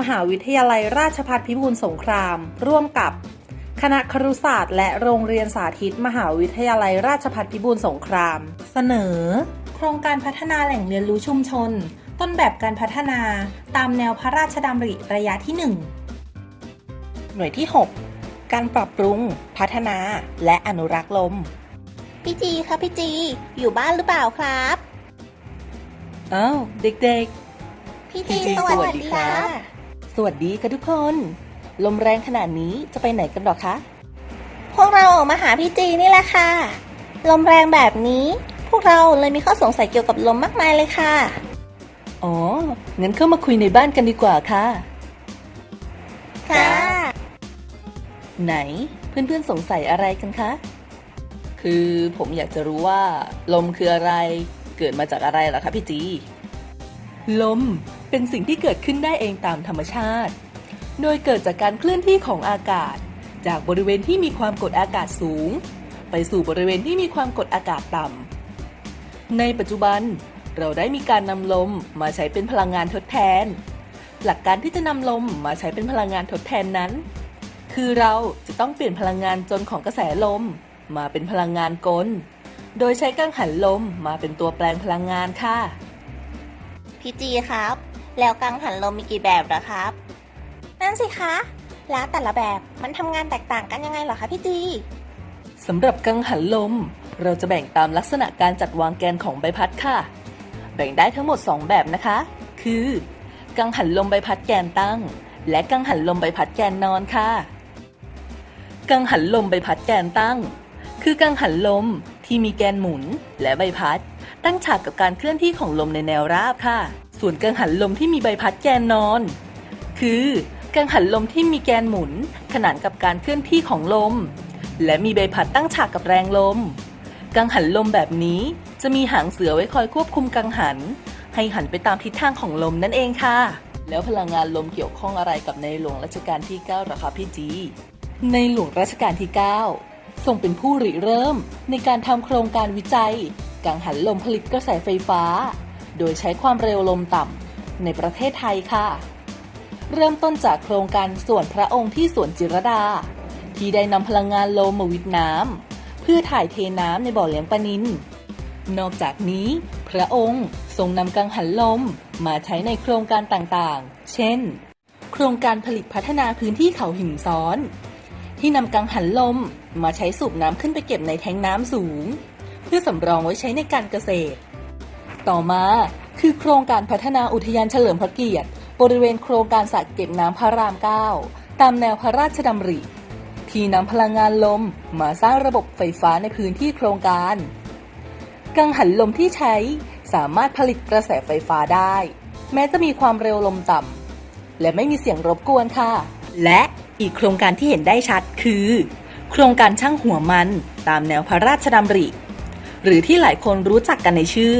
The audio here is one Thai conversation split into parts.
มหาวิทยาลัยราชภัฏพิบูลสงคราม ร่วมกับ คณะครุศาสตร์ และโรงเรียนสาธิต มหาวิทยาลัยราชภัฏพิบูลสงคราม เสนอ โครงการพัฒนาแหล่งเรียนรู้ชุมชน ต้นแบบการพัฒนาตามแนวพระราชดำริระยะที่ 1 หน่วยที่ 6 การปรับปรุง พัฒนาและอนุรักษ์ลมพี่จีคะพี่จี อยู่บ้านหรือเปล่าครับอ้าวเด็กพี่พี่จีจีสวัสสวัสดีดีครัค่ะบๆ สวัสดีค่ะทุกคน ลมแรงขนาดนี้จะไปไหนกันหรอคะ พวกเราออกมาหาพี่จีนี่แหละค่ะ ลมแรงแบบนี้ พวกเราเลยมีข้อสงสัยเกี่ยวกับลมมากมายเลยค่ะ อ๋อ งั้นเข้ามาคุยในบ้านกันดีกว่าค่ะ ค่ะ ไหนเพื่อนๆสงสัยอะไรกันคะ คือผมอยากจะรู้ว่า ลมคืออะไร เกิดมาจากอะไรเหรอคะพี่จี ลม เป็นสิ่งที่เกิดขึ้นได้เองตามธรรมชาติ โดยเกิดจากการเคลื่อนที่ของอากาศ จากบริเวณที่มีความกดอากาศสูง ไปสู่บริเวณที่มีความกดอากาศต่ำ ในปัจจุบันเราได้มีการนำลมมาใช้เป็นพลังงานทดแทน หลักการที่จะนำลมมาใช้เป็นพลังงานทดแทนนั้น คือเราจะต้องเปลี่ยนพลังงานจนของกระแสลม มาเป็นพลังงานกล โดยใช้กังหันลมมาเป็นตัวแปลงพลังงานค่ะ พี่จีครับ แล้วกังหันลมมีกี่แบบเหรอครับ นั่นสิคะ แล้วแต่ละแบบมันทำงานแตกต่างกันยังไงเหรอคะพี่จี สำหรับกังหันลม เราจะแบ่งตามลักษณะการจัดวางแกนของใบพัดค่ะ แบ่งได้ทั้งหมด 2 แบบนะคะ คือ กังหันลมใบพัดแกนตั้ง และกังหันลมใบพัดแกนนอนค่ะ กังหันลมใบพัดแกนตั้ง คือกังหันลมที่มีแกนหมุนและใบพัด ตั้งฉากกับการเคลื่อนที่ของลมในแนวราบค่ะ ส่วนกังหันลมที่มีใบพัดแกนนอน คือกังหันลมที่มีแกนหมุน ขนานกับการเคลื่อนที่ของลม และมีใบพัดตั้งฉากกับแรงลม กังหันลมแบบนี้จะมีหางเสือไว้คอยควบคุมกังหัน ให้หันไปตามทิศทางของลมนั่นเองค่ะ แล้วพลังงานลมเกี่ยวข้องอะไรกับในหลวงรัชกาลที่9หรอคะพี่จีในหลวงรัชกาลที่ 9 ทรงเป็นผู้ริเริ่มในการทำโครงการวิจัย กังหันลมผลิตกระแสไฟฟ้า โดยใช้ความเร็วลมต่ำในประเทศไทยค่ะ เริ่มต้นจากโครงการส่วนพระองค์ที่สวนจิรดา ที่ได้นำพลังงานลมมาวิทน้ำเพื่อถ่ายเทน้ำในบ่อเลี้ยงปลานินนอกจากนี้ พระองค์ทรงนำกังหันลมมาใช้ในโครงการต่างๆ เช่น โครงการผลิตพัฒนาพื้นที่เขาหินซ้อน ที่นำกังหันลมมาใช้สูบน้ำขึ้นไปเก็บในแทงน้ำสูง เพื่อสำรองไว้ใช้ในการเกษตร ต่อมาคือโครงการพัฒนาอุทยานเฉลิมพระเกียรติ บริเวณโครงการสระเก็บน้ำพระราม 9 ตามแนวพระราชดำริ ที่นำพลังงานลมมาสร้างระบบไฟฟ้าในพื้นที่โครงการ กังหันลมที่ใช้สามารถผลิตกระแสไฟฟ้าได้ แม้จะมีความเร็วลมต่ำและไม่มีเสียงรบกวนค่ะ และอีกโครงการที่เห็นได้ชัดคือ โครงการช่างหัวมันตามแนวพระราชดำริ หรือที่หลายคนรู้จักกันในชื่อ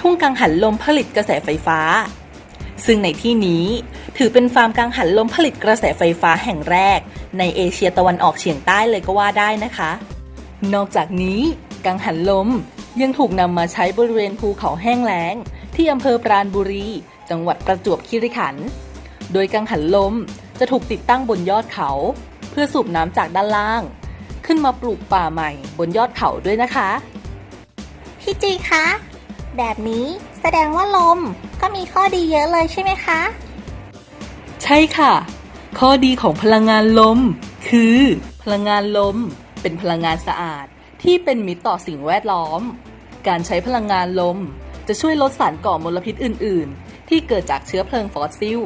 ทุ่งกังหันลมผลิตกระแสไฟฟ้า ซึ่งในที่นี้ถือเป็นฟาร์มกังหันลมผลิตกระแสไฟฟ้าแห่งแรก ในเอเชียตะวันออกเฉียงใต้เลยก็ว่าได้นะคะ นอกจากนี้กังหันลมยังถูกนำมาใช้บริเวณภูเขาแห้งแล้ง ที่อำเภอปราณบุรี จังหวัดประจวบคีรีขันธ์โดยกังหันลมจะถูกติดตั้งบนยอดเขา เพื่อสูบน้ำจากด้านล่าง ขึ้นมาปลูกป่าใหม่บนยอดเขาด้วยนะคะ พี่จีคะ แบบนี้แสดงว่าลมก็มีข้อดีเยอะเลยใช่ไหมคะ ใช่ค่ะ ข้อดีของพลังงานลม คือ พลังงานลม เป็นพลังงานสะอาด ที่เป็นมิตรต่อสิ่งแวดล้อม การใช้พลังงานลม จะช่วยลดสารก่อมลพิษอื่น ๆ ที่เกิดจากเชื้อเพลิงฟอสซิล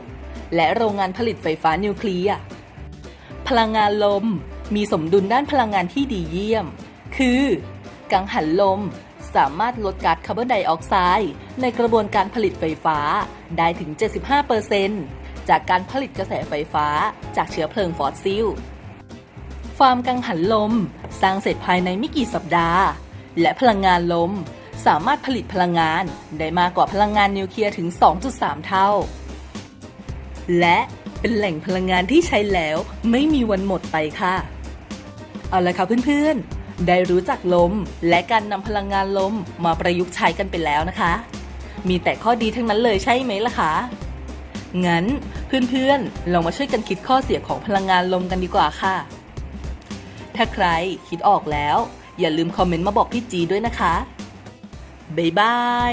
และโรงงานผลิตไฟฟ้านิวเคลียร์พลังงานลมมีสมดุลด้านพลังงานที่ดีเยี่ยม คือ กังหันลม สามารถลดก๊าซคาร์บอนไดออกไซด์ในกระบวนการผลิตไฟฟ้าได้ถึง 75%จากการผลิตกระแสไฟฟ้าจากเชื้อเพลิงฟอสซิล ฟาร์มกังหันลม สร้างเสร็จภายในไม่กี่สัปดาห์ และพลังงานลม สามารถผลิตพลังงานได้มากกว่าพลังงานนิวเคลียร์ถึง 2.3 เท่า และเป็นแหล่งพลังงานที่ใช้แล้วไม่มีวันหมดไปค่ะ เอาละค่ะเพื่อนๆ ได้รู้จักลม และการนำพลังงานลมมาประยุกต์ใช้กันไปแล้วนะคะ มีแต่ข้อดีทั้งนั้นเลยใช่ไหมล่ะคะงั้นเพื่อนๆลองมาช่วยกันคิดข้อเสียของพลังงานลมกันดีกว่าค่ะ ถ้าใครคิดออกแล้ว อย่าลืมคอมเมนต์มาบอกพี่จีด้วยนะคะบ๊ายบาย